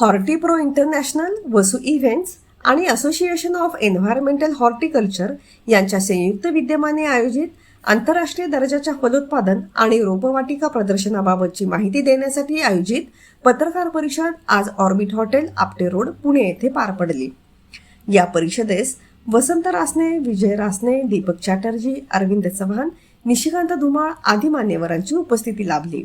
हॉर्टिप्रो international Vasu events आणि association of environmental horticulture यांच्या संयुक्त विद्यमाने आयोजित आंतरराष्ट्रीय दर्जाच्या फलोत्पादन आणि रोपवाटिका प्रदर्शनाबाबतची माहिती देण्यासाठी आयोजित पत्रकार परिषद आज Orbit hotel Apte road Pune येथे पार पडली. या परिषदेस वसंत रासने विजय रासने दीपक चॅटर्जी अरविंद चव्हाण निशिकांत धुमाळ आदी मान्यवरांची उपस्थिती लाभली.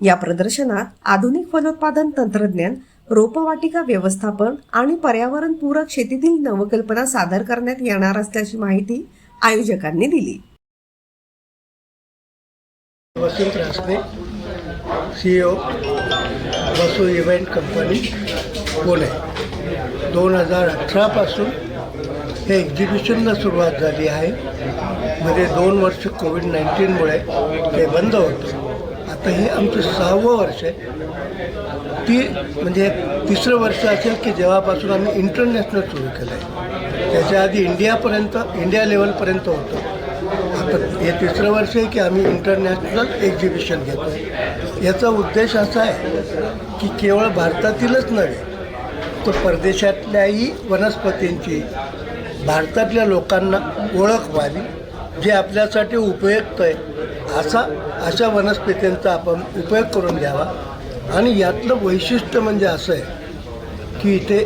या प्रदर्शनात आधुनिक फलोत्पादन तंत्रज्ञान रोपवाटिका व्यवस्थापन आणि पर्यावरणपूरक शेतीतील नवकल्पना सादर करण्यात येणार असल्याची माहिती आयोजकांनी दिली. Vasant Rasane C O Vasu event company Pune. दोन हजार अठरापासून हे एक्झिबिशनला सुरुवात झाली आहे. मध्ये दोन वर्ष कोविड नाईन्टीनमुळे ते बंद होतं. आता हे आमचं सहावं वर्ष आहे. ती म्हणजे तिसरं वर्ष असेल की जेव्हापासून आम्ही इंटरनॅशनल सुरू केलं आहे त्याच्या आधी इंडियापर्यंत इंडिया लेवलपर्यंत होतं. आता हे तिसरं वर्ष आहे की आम्ही इंटरनॅशनल एक्झिबिशन घेतो आहे याचा उद्देश असा आहे की केवळ भारतातीलच नव्हे तर परदेशातल्याही वनस्पतींची भारतातल्या लोकांना ओळख व्हावी जे आपल्यासाठी उपयुक्त आहे. असा अशा वनस्पतींचा आपण उपयोग करून घ्यावा. आणि यातलं वैशिष्ट्य म्हणजे असं आहे की इथे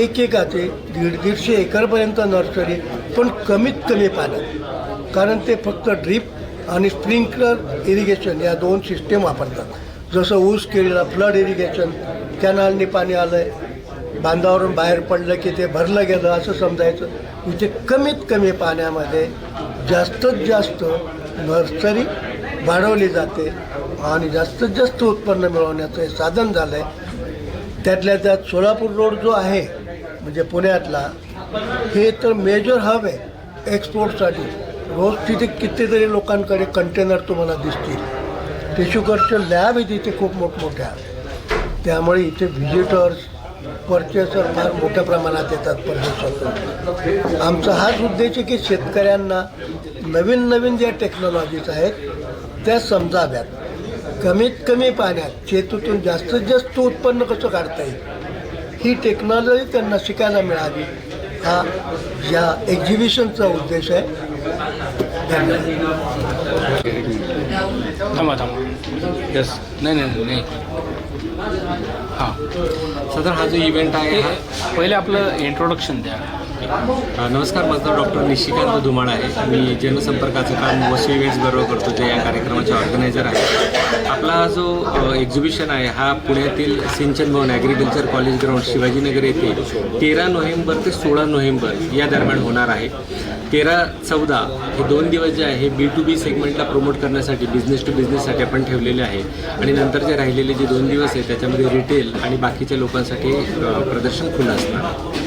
एक एकाचे दीड दीडशे एकरपर्यंत नर्सरी पण कमीत कमी पाण्यात कारण ते फक्त ड्रीप आणि स्प्रिंकलर इरिगेशन या दोन सिस्टीम वापरतात. जसं ऊस केलेला फ्लड इरिगेशन कॅनलनी पाणी आलं आहे बांधावरून बाहेर पडलं की ते भरलं गेलं असं समजायचं. इथे कमीत कमी पाण्यामध्ये जास्तीत जास्त नर्सरी वाढवली जाते आणि जास्तीत जास्त उत्पन्न मिळवण्याचं हे साधन झालं आहे त्यातल्या त्यात सोलापूर रोड जो आहे म्हणजे पुण्यातला हे तर मेजर हब आहे एक्सपोर्टसाठी रोज तिथे कितीतरी लोकांकडे कंटेनर तुम्हाला दिसतील. टिश्यूकरचे लॅब आहे तिथे खूप मोठमोठ्या. त्यामुळे इथे व्हिजिटर्स परचेसर फार मोठ्या प्रमाणात येतात परदेशातून. आमचा हाच उद्देश आहे की शेतकऱ्यांना नवीन नवीन ज्या टेक्नॉलॉजीज आहेत त्या समजाव्यात. कमीत कमी पाण्यात शेतीतून जास्तीत जास्त उत्पन्न कसं काढता येईल? ही टेक्नॉलॉजी त्यांना शिकायला मिळावी. हा या एक्झिबिशनचा उद्देश आहे. धन्यवाद. थांबा थांबा. यस नाही नाही नाही. हां. साधारण हा जो इव्हेंट आहे हा पहिले आपलं इंट्रोडक्शन द्या. नमस्कार माझं डॉक्टर निशिकांत धुमाळ आहे. मी जनसंपर्काचं काम वसू इव्हेंट्स बरोबर करतो जे या कार्यक्रमाचे ऑर्गनायझर आहे. आपला हा जो एक्झिबिशन आहे हा पुण्यातील Sinchan Bhavan agriculture college ground Shivajinagar येथे तेरा नोव्हेंबर ते सोळा नोव्हेंबर या दरम्यान होणार आहे. तेरा चौदा हे दोन दिवस जे आहे हे बी टू बी सेगमेंटला प्रमोट करण्यासाठी बिझनेस टू बिझनेससाठी आपण ठेवलेले आहे. आणि नंतर जे राहिलेले जे दोन दिवस आहे त्याच्यामध्ये रिटेल आणि बाकीच्या लोकांसाठी प्रदर्शन खुलं असणार